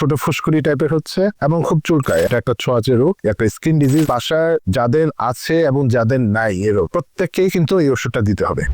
ছোট ফুসকুড়ি টাইপের হচ্ছে এবং খুব চুলকায়। এটা একটা ছোঁয়াচে রোগ একটা স্কিন ডিজিজ বাসায় যাদের আছে এবং যাদের নাই, এ রোগ, প্রত্যেককেই কিন্তু এই ওষুধটা দিতে হবে।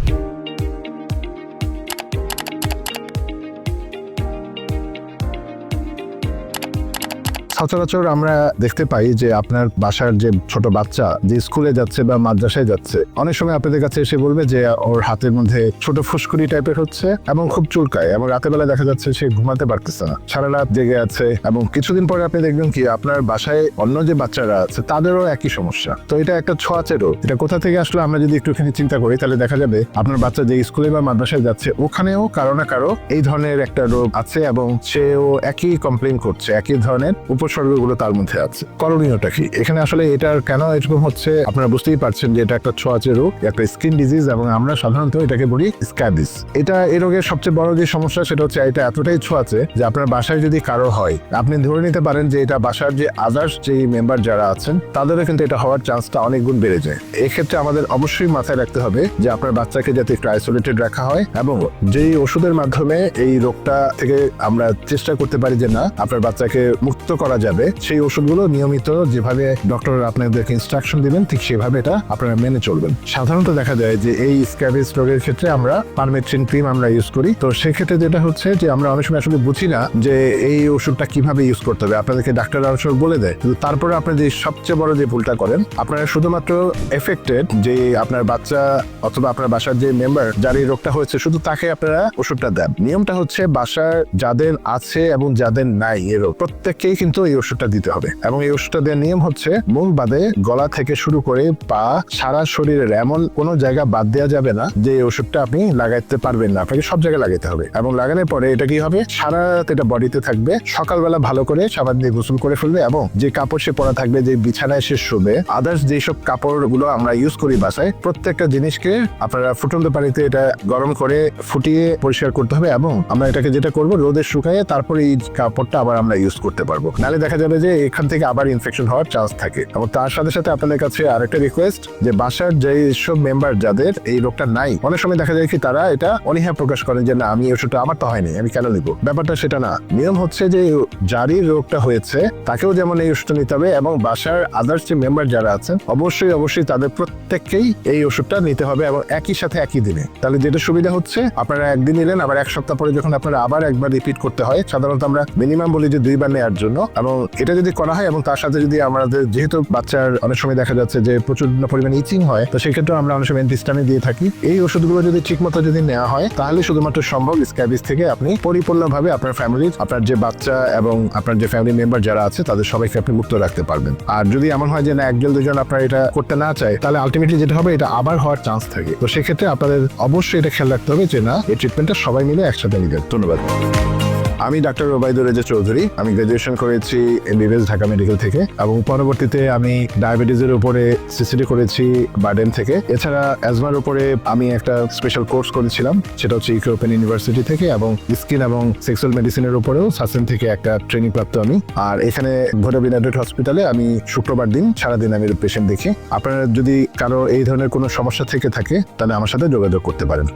সচরাচর আমরা দেখতে পাই যে আপনার বাসার যে ছোট বাচ্চা যে স্কুলে যাচ্ছে বা মাদ্রাসায় যাচ্ছে, অনেক সময় আপনাদের কাছে এসে বলবে যে ওর হাতের মধ্যে ছোট ফুসকুড়ি টাইপের হচ্ছে এবং খুব চুলকায় এবং রাতের বেলা দেখা যাচ্ছে সে ঘুমাতে পারতেছে না। সারা রাত জেগে আছে এবং কিছুদিন পরে আপনি দেখবেন কি আপনার বাসায় অন্য যে বাচ্চারা আছে তাদেরও একই সমস্যা। তো এটা একটা ছোঁয়াচে রোগ এটা কোথা থেকে আসলে আমরা যদি একটুখানি চিন্তা করি তাহলে দেখা যাবে আপনার বাচ্চা যে স্কুলে বা মাদ্রাসায় যাচ্ছে ওখানেও কারও না কারও এই ধরনের একটা রোগ আছে এবং সেও একই কমপ্লেন করছে, একই ধরনের উপসর্গগুলো তার মধ্যে আছে। করণীয়টা কি? এখানে আসলে এটার কেন এরকম হচ্ছে? আপনারা বুঝতেই পারছেন যে এটা একটা ছোঁয়াচে রোগ, একটা স্কিন ডিজিজ এবং আমরা সাধারণত এটাকে বলি স্ক্যাবিস এটা এই রোগের সবচেয়ে বড় যে সমস্যা সেটা হচ্ছে এটা এতটাই ছোঁয়াচে যে আপনার বাসায় যদি কারও হয়, আপনি ধরে নিতে পারেন যে এটা বাসার যে আদার্স যে মেম্বার যারা আছেন, তাদেরও কিন্তু এটা হওয়ার চান্সটা অনেক গুণ বেড়ে যায়। এক্ষেত্রে আমাদের অবশ্যই মাথায় রাখতে হবে যে আপনার বাচ্চাকে যাতে একটু আইসোলেটেড রাখা হয় এবং যেই ওষুধের মাধ্যমে এই রোগটা থেকে আমরা চেষ্টা করতে পারি যে না, আপনার বাচ্চাকে মুক্ত করা যাবে। সেই ওষুধগুলো নিয়মিত যেভাবে ডক্টর আপনাদেরকে ইনস্ট্রাকশন দিবেন, ঠিক সেভাবে এটা আপনারা মেনে চলবেন। সাধারণত দেখা যায় যে এই স্ক্যাবিস রোগের ক্ষেত্রে আমরা পারমেট্রিন ক্রিম আমরা ইউজ করি। তো সেক্ষেত্রে যেটা হচ্ছে যে আমরা অনেক সময় আসলে বুঝি না যে এই ওষুধটা কীভাবে ইউজ করতে হবে। আপনাদেরকে ডাক্তার সময় বলে দেয়। কিন্তু তারপরে আপনি যে সবচেয়ে বড় যে ভুলটা করেন, আপনারা শুধুমাত্র এফেক্টেড যে আপনার বাচ্চা অথবা আপনার বাসার যে মেম্বার যার এই রোগটা হয়েছে, শুধু তাকে আপনারা ওষুধটা দেন। নিয়মটা হচ্ছে বাসার যাদের আছে এবং যাদের নাই এ রোগ, প্রত্যেককেই কিন্তু এই ওষুধটা দিতে হবে। এবং এই ওষুধটা দেওয়ার নিয়ম হচ্ছে মুখ বাদে গলা থেকে শুরু করে পা, সারা শরীরের এমন কোনো জায়গা বাদ দেওয়া যাবে না যে এই ওষুধটা আপনি লাগাইতে পারবেন না। আপনাকে সব জায়গায় লাগাইতে হবে। এবং লাগানোর পরে এটা কি হবে? সারা রাত এটা বডিতে থাকবে। সকালবেলা ভালো করে সাবান দিয়ে গোসল করে ফেলবে এবং যে কাপড় সে পরা থাকবে, যে বিছানায় সে শোবে আদার্স যেসব কাপড়গুলো আমরা ইউজ করি বাসায়, প্রত্যেকটা জিনিসকে আপনারা ফুটন্ত পানিতে এটা গরম করে ফুটিয়ে পরিষ্কার করতে হবে এবং আমরা এটাকে যেটা করব, রোদে শুকায়ে তারপরে এই কাপড়টা আবার আমরা ইউজ করতে পারব। নালে দেখা যাবে যে এখান থেকে আবার ইনফেকশন হওয়ার চান্স থাকে। এবং তার সাথে সাথে আপনাদের কাছে আরেকটা রিকোয়েস্ট যে বাসার যে সব মেম্বার যাদের এই রোগটা নাই, অনেক সময় দেখা যায় কি তারা এটা অনীহা প্রকাশ করেন যে, না, আমি ওষুধটা আমার তো হয়নি, আমি কেন নিব? ব্যাপারটা সেটা না। নিয়ম হচ্ছে যে যারই রোগটা হয়েছে, তাকেও যেমন এই ওষুধটা নিতে হবে এবং বাসার আদার্স যে মেম্বার যারা আছেন, অবশ্যই অবশ্যই তাদের প্রত্যেককেই এই ওষুধটা নিতে হবে এবং একই সাথে একই দিনে। তাহলে যেটা সুবিধা হচ্ছে, আপনারা একদিন নিলেন, আবার এক সপ্তাহ পরে যখন আপনারা আবার একবার রিপিট করতে হয়, সাধারণত আমরা মিনিমাম বলি যে দুইবার নেওয়ার জন্য এবং এটা যদি করা হয় এবং তার সাথে যদি আমাদের যেহেতু বাচ্চার অনেক সময় দেখা যাচ্ছে যে প্রচুর পরিমাণে ইচিং হয়, তো সেক্ষেত্রে আমরা অনেক সময় এন্টিস্টামে দিয়ে থাকি। এই ওষুধগুলো যদি ঠিক মতো যদি নেওয়া হয়, তাহলে শুধুমাত্র সম্ভব স্ক্যাবিস থেকে আপনি পরিপূর্ণভাবে আপনার ফ্যামিলির আপনার যে বাচ্চা এবং আপনার যে ফ্যামিলি মেম্বার যারা আছে, তাদের সবাইকে আপনি মুক্ত রাখতে পারবেন। আর যদি এমন হয় যে না একজন দুজন আপনার এটা করতে না চায়, তাহলে আলটিমেটলি যেটা হবে, এটা আবার হওয়ার চান্স থাকে। তো সেক্ষেত্রে আপনাদের অবশ্যই এটা খেয়াল রাখতে হবে যে না, এই ট্রিটমেন্টটা সবাই মিলে একসাথে নিবেন। ধন্যবাদ। আমি ডাক্তার ওবায়দুর রেজা চৌধুরী। আমি গ্রাজুয়েশন করেছি এমবিবিএস ঢাকা মেডিকেল থেকে এবং পরবর্তীতে আমি ডায়াবেটিসের উপরে সিসিডি করেছি বার্ডেন থেকে। এছাড়া অ্যাজমার উপরে আমি একটা স্পেশাল কোর্স করেছিলাম, সেটা হচ্ছে ইউরোপিয়ান ইউনিভার্সিটি থেকে এবং স্কিন এবং সেক্সুয়াল মেডিসিনের উপরেও সাসেন থেকে একটা ট্রেনিং প্রাপ্ত আমি। আর এখানে ভৈরব ইউনাইটেড হসপিটালে আমি শুক্রবার দিন, সারাদিন আমি পেশেন্ট দেখি। আপনারা যদি কারও এই ধরনের কোনো সমস্যা থেকে থাকে, তাহলে আমার সাথে যোগাযোগ করতে পারেন।